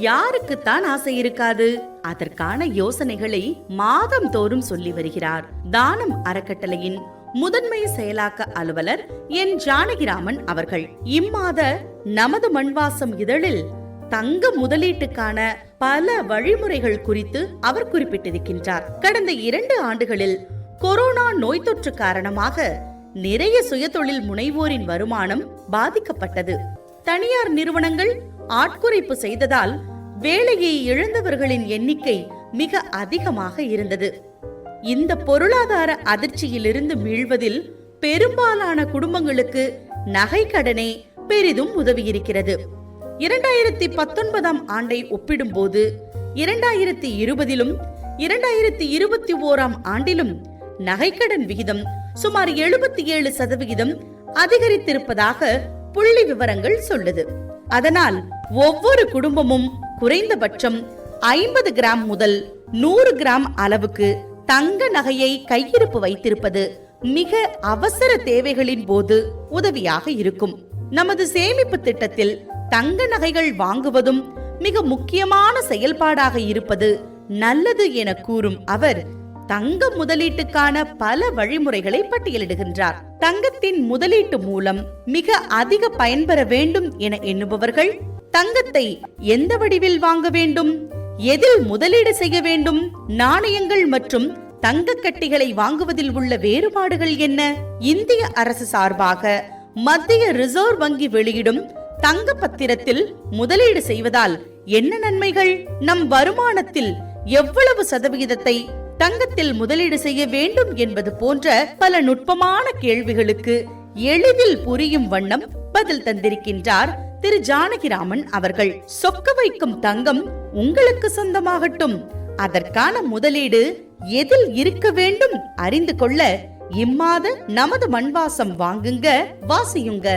யாருக்குத்தான் ஆசை இருக்காது? அதற்கான யோசனைகளை மாதம் தோறும் சொல்லி வருகிறார். தானம் அறக்கட்டளையின் முதன்மை செயலாக்க அலுவலர் என் ஜானகிராமன் அவர்கள். இம்மாத நமது மண்வாசம் இதழில் தங்க முதலீட்டுக்கான பல வழிமுறைகள் குறித்து அவர் குறிப்பிட்டிருக்கின்றார். கடந்த இரண்டு ஆண்டுகளில் கொரோனா நோய் தொற்று காரணமாக நிறைய சுயதொழில் முனைவோரின் வருமானம் பாதிக்கப்பட்டது. தனியார் நிறுவனங்கள் ஆட்குறைப்பு செய்ததால் வேலையை இழந்தவர்களின் எண்ணிக்கை மிக அதிகமாக இருந்தது. இந்த பொருளாதார அதிர்ச்சியிலிருந்து மீள்வதில் பெரும்பாலான குடும்பங்களுக்கு நகை கடனே பெரிதும் உதவியிருக்கிறது. இரண்டாயிரத்தி பத்தொன்பதாம் ஆண்டை ஒப்பிடும்போது இரண்டாயிரத்தி இருபதிலும் இரண்டாயிரத்தி இருபத்தி ஓராம் ஆண்டிலும் நகைக்கடன் விகிதம் சுமார் எழுபத்தி ஏழு சதவிகிதம் அதிகரித்திருப்பதாக புள்ளி விவரங்கள் சொல்லுது. அதனால் ஒவ்வொரு குடும்பமும் குறைந்தபட்சம் ஐம்பது கிராம் முதல் நூறு கிராம் அளவுக்கு தங்க நகையை கையிருப்பு வைத்திருப்பது மிக அவசர தேவைகளின் போது உதவியாக இருக்கும். நமது சேமிப்பு திட்டத்தில் தங்க நகைகள் வாங்குவதும் மிக முக்கியமான செயல்பாடாக இருப்பது நல்லது என கூறும் அவர் தங்க முதலீட்டுக்கான பல வழிமுறைகளை பட்டியலிடுகின்றார். தங்கத்தின் முதலீட்டு மூலம் மிக அதிக பயன்பெற வேண்டும் என எண்ணுபவர்கள் தங்கத்தை எந்த வடிவில் வாங்க வேண்டும்? எதில் முதலீடு செய்ய வேண்டும்? நாணயங்கள் மற்றும் தங்க கட்டிகளை வாங்குவதில் உள்ள வேறுபாடுகள் என்ன? இந்திய அரசு சார்பாக மத்திய ரிசர்வ் வங்கி வெளியிடும் தங்க பத்திரத்தில் முதலீடு செய்வதால் என்ன நன்மைகள்? நம் வருமானத்தில் எவ்வளவு சதவிகிதத்தை தங்கத்தில் முதலீடு செய்ய வேண்டும் என்பது போன்ற பல நுட்பமான கேள்விகளுக்கு எளிதில் புரியும் வண்ணம் பதில் தந்திருக்கின்றார் திரு ஜானகிராமன் அவர்கள். சொக்க வைக்கும் தங்கம் உங்களுக்கு சொந்தமாகட்டும். அதற்கான முதலீடு எதில் இருக்க வேண்டும் அறிந்து கொள்ள இம்மாத நமது மண்வாசம் வாங்குங்க வாசியுங்க.